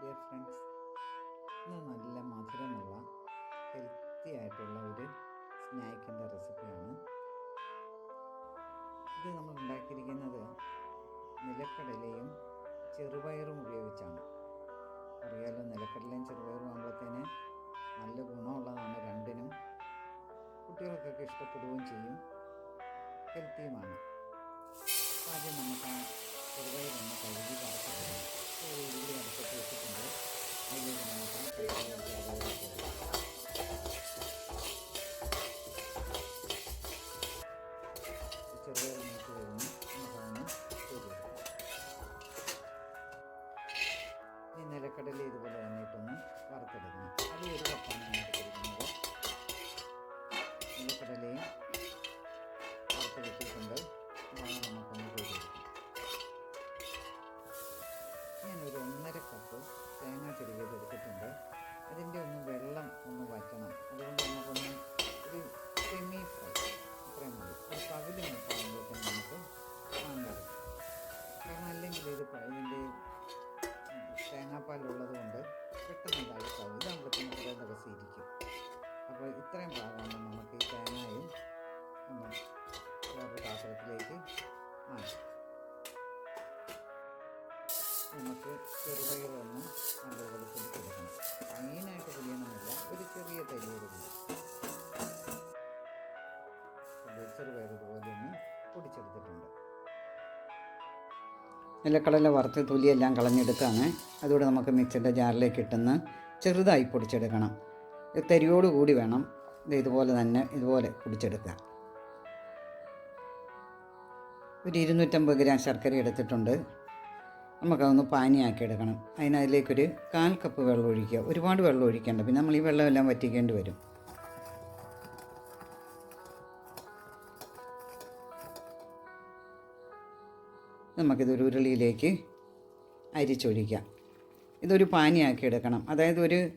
Dear friends ഇന്ന് നല്ല മധുരമുള്ള ഹെൽത്തി ആയിട്ടുള്ള ഒരു സ്നാക്കിന്റെ റെസിപ്പിയാണ് ഇത് നമ്മൾ ഉണ്ടാക്കിയിരിക്കുന്നത് നിലക്കടലയും ചെറുപയറും ഉപയോഗിച്ചാണ്. അറിയാലോ നിലക്കടലയും ചെറുപയറും ആകുമ്പോഴത്തേന് നല്ല ഗുണമുള്ളതാണ് രണ്ടിനും. കുട്ടികൾക്കൊക്കെ ഇഷ്ടപ്പെടുകയും ചെയ്യും. ഹെൽത്തിയുമാണ് ആദ്യം നമുക്ക് ചെറുപയറൊന്ന് കഴുകി വറുത്തെടുക്കണം ഈ നിലക്കടല ഇതുപോലെ തന്നെ ഇട്ടൊന്ന് വറുത്തെടുക്കണം. അത് ഒരു കപ്പാണ് ഞാൻ എടുത്തിരിക്കുന്നത്. നിലക്കടലയും വറുത്തെടുത്തിട്ടുണ്ട്. അതാണ് നമുക്കൊന്ന് ചെയ്തെടുക്കാം. ഞാനൊരു ഒന്നര കപ്പ് തേങ്ങ തിരികെ എടുത്തിട്ടുണ്ട്. അതിന്റെ ഒന്ന് വെള്ളം ഒന്ന് വറ്റണം. അതുകൊണ്ട് നമുക്കൊന്ന് ഒരു സെമി ഫ്രൈ അത്രയും മതി. ഒരു പകുതി നമുക്ക് ചെറുപയർ ഒന്ന് നല്ലപോലെ പൊടിച്ചെടുക്കണം ഫൈനായിട്ട് പൊടിയണമെന്നില്ല ഒരു ചെറിയ തരിയോട് കൂടി. ചെറുപയർ ഇതുപോലെ ഒന്ന് പൊടിച്ചെടുത്തിട്ടുണ്ട്. നിലക്കടല വറുത്ത് തൊലിയെല്ലാം കളഞ്ഞെടുത്താണ് അതുകൂടെ നമുക്ക് മിക്സിന്റെ ജാറിലേക്ക് ഇട്ടുന്ന ചെറുതായി പൊടിച്ചെടുക്കണം. തരിയോട് കൂടി വേണം. ഇത് ഇതുപോലെ തന്നെ ഇതുപോലെ പൊടിച്ചെടുക്കുക. ഒരു ഇരുന്നൂറ്റമ്പത് ഗ്രാം ശർക്കര എടുത്തിട്ടുണ്ട്. നമുക്കതൊന്ന് പാനിയാക്കി എടുക്കണം അതിനതിലേക്കൊരു കാൽ കപ്പ് വെള്ളം ഒഴിക്കുക. ഒരുപാട് വെള്ളം ഒഴിക്കേണ്ട. പിന്നെ നമ്മൾ ഈ വെള്ളമെല്ലാം വറ്റിക്കേണ്ടി വരും. നമുക്കിതൊരു ഉരുളിയിലേക്ക് അരിച്ചൊഴിക്കാം. ഇതൊരു പാനിയാക്കി എടുക്കണം അതായത് ഒരു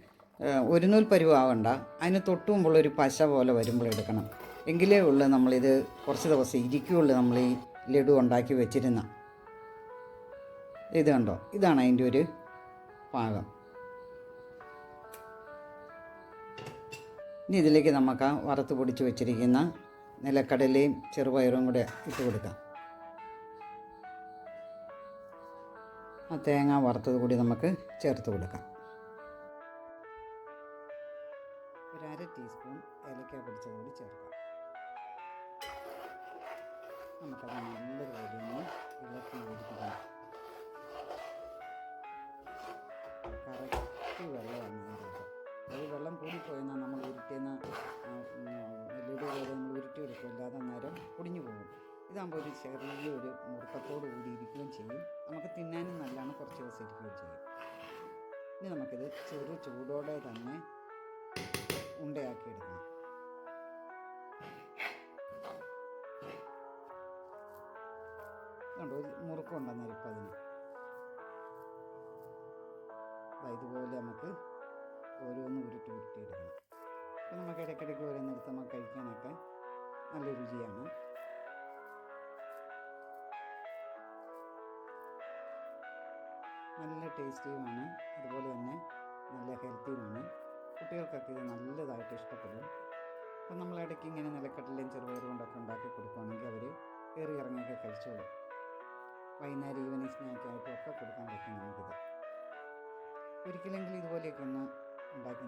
ഒരു നൂൽ പരുവാവണ്ട. അതിന് തൊട്ട് മുമ്പുള്ളൊരു പശ പോലെ വരുമ്പോൾ എടുക്കണം. എങ്കിലേ ഉള്ളൂ നമ്മളിത് കുറച്ച് ദിവസം ഇരിക്കുകയുള്ളൂ നമ്മൾ ഈ ലഡു ഉണ്ടാക്കി വെച്ചിരുന്ന. ഇത് കണ്ടോ? ഇതാണ് അതിന്റെ ഒരു പാകം. ഇനി ഇതിലേക്ക് നമുക്ക് വറുത്ത് പൊടിച്ച് വെച്ചിരിക്കുന്ന നിലക്കടലയും ചെറുപയറും കൂടെ ഇട്ട് കൊടുക്കാം. ആ തേങ്ങ വറുത്തത് കൂടി നമുക്ക് ചേർത്ത് കൊടുക്കാം. ഒരു അര ടീസ്പൂൺ ഏലക്ക പൊടിച്ചത് കൂടി ചേർക്കാം. നമുക്കത് നല്ലതുപോലെ ഒന്ന് ഇളക്കി കറക്റ്റ് വെള്ളമാണ് ഇതിന്റെ അത് വെള്ളം കൂടിപ്പോയെന്നാൽ നമ്മൾ ഉരുട്ടിയെന്ന് ലഡു പോലെ നമ്മൾ ഉരുട്ടിയെടുക്കും അല്ലാതെ നേരം പൊടിഞ്ഞു പോകും. ഇതാകുമ്പോൾ ഒരു ചെറിയ ഒരു മുറുക്കത്തോട് കൂടി ഇരിക്കുകയും ചെയ്യും. നമുക്ക് തിന്നാനും നല്ലതാണ്. കുറച്ച് ദിവസം ഇരിക്കുകയും ചെയ്യും. ഇനി നമുക്കിത് ചെറു ചൂടോടെ തന്നെ ഉണ്ടയാക്കി എടുക്കണം കണ്ടോ ഒരു ഇതുപോലെ നമുക്ക് ഓരോന്ന് ഉരുട്ടി ഉരുട്ടി എടുക്കണം. അപ്പോൾ നമുക്ക് ഇടയ്ക്കിടയ്ക്ക് ഓരോന്നെടുത്ത് നമുക്ക് കഴിക്കാനൊക്കെ നല്ല രുചിയാണ്. നല്ല ടേസ്റ്റിയുമാണ്. അതുപോലെ തന്നെ നല്ല ഹെൽത്തിയുമാണ്. കുട്ടികൾക്കൊക്കെ ഇത് നല്ലതായിട്ട് ഇഷ്ടപ്പെടും. അപ്പം നമ്മൾ ഇടയ്ക്ക് ഇങ്ങനെ നിലക്കടലയും ചെറുപയറും കൊണ്ടൊക്കെ ഉണ്ടാക്കി കൊടുക്കുകയാണെങ്കിൽ അവർ കയറി ഇറങ്ങിയൊക്കെ കഴിച്ചോളും. വൈകുന്നേരം ഈവനിങ് സ്നാക്കായിട്ടും ഒക്കെ കൊടുക്കാൻ പറ്റും നമുക്കിത്. ഒരിക്കലെങ്കിലും ഇതുപോലെയൊക്കെ ഒന്ന് ഉണ്ടാക്കി